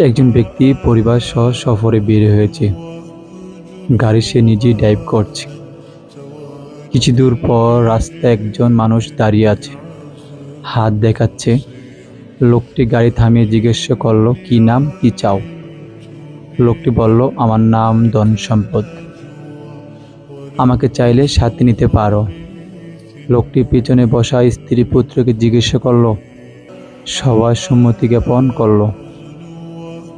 একজন ব্যক্তি পরিবার সহ সফরে বের হয়েছে। গাড়ি সে নিজেই ড্রাইভ করছে। কিছু দূর পর রাস্তায় একজন মানুষ দাঁড়িয়ে আছে। হাত দেখাচ্ছে। লোকটি গাড়ি থামিয়ে জিজ্ঞেস করল, কি নাম? কি চাও? লোকটি বলল, আমার নাম ধন সম্পদ। আমাকে চাইলে সাথে নিতে পারো। লোকটি পিছনে বসা স্ত্রী পুত্রকে জিজ্ঞেস করল, সবার সম্মতি জ্ঞাপন করল।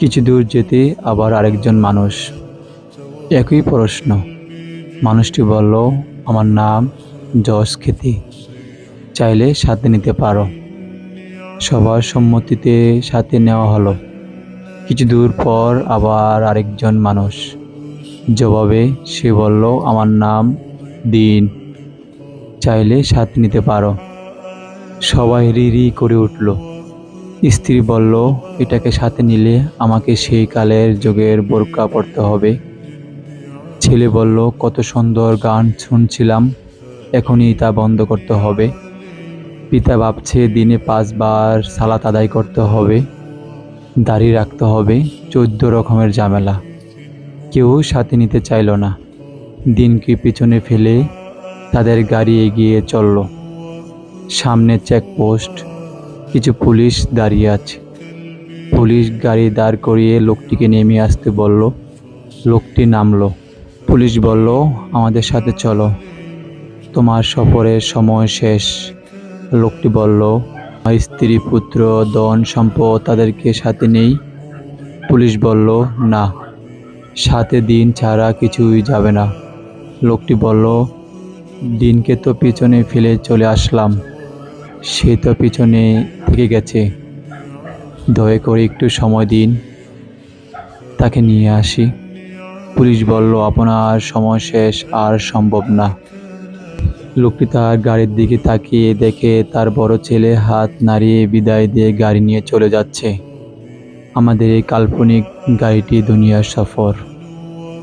কিছু দূর যেতে আবার আরেকজন মানুষ। একই প্রশ্ন। মানুষটি বলল, আমার নাম যশ খেতি। চাইলে সাথে নিতে পারো। সবার সম্মতিতে সাথে নেওয়া হলো। কিছু দূর পর আবার আরেকজন মানুষ। জবাবে সে বলল, আমার নাম দিন। চাইলে সাথে নিতে পারো। সবাই রি রি করে উঠল। স্ত্রী বলল, এটাকে সাথে নিলে আমাকে সেই কালের যুগের বোরকা পড়তে হবে। ছেলে বলল, কত সুন্দর গান শুনছিলাম, এখনই তা বন্ধ করতে হবে। পিতা ভাবছে, দিনে পাঁচবার সালাত আদায় করতে হবে, দাড়ি রাখতে হবে, চোদ্দ রকমের ঝামেলা। কেউ সাথে নিতে চাইল না। দিনকে পিছনে ফেলে তাদের গাড়ি এগিয়ে চলল। সামনে চেকপোস্ট কিছু পুলিশ দাঁড়িয়ে আছে। পুলিশ গাড়ি দাঁড় করিয়ে লোকটিকে নেমে আসতে বলল, লোকটি নামলো। পুলিশ বলল, আমাদের সাথে চলো। তোমার সফরের সময় শেষ। লোকটি বলল, স্ত্রী, পুত্র, ধন, সম্পদ তাদেরকে সাথে নেই। পুলিশ বলল, না, সাথে দিন ছাড়া কিছুই যাবে না। লোকটি বলল, দিনকে তো পিছনে ফেলে চলে আসলাম। সে তো পিছনে থেকে গেছে। দয়া করে একটু সময় দিন। তাকে নিয়ে আসি। পুলিশ বলল, আপনার সময় শেষ, আর সম্ভব না। লোকটি তার গাড়ির দিকে তাকিয়ে দেখে তার বড় ছেলে হাত নাড়িয়ে বিদায় দিয়ে গাড়ি নিয়ে চলে যাচ্ছে। আমাদের এই কাল্পনিক গাড়িটি দুনিয়ার সফর।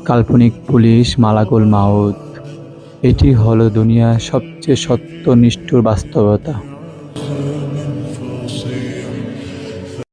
কাল্পনিক পুলিশ মালাকুল মাউদ এটি হলো দুনিয়ার সবচেয়ে সত্য, নিষ্ঠুর বাস্তবতা।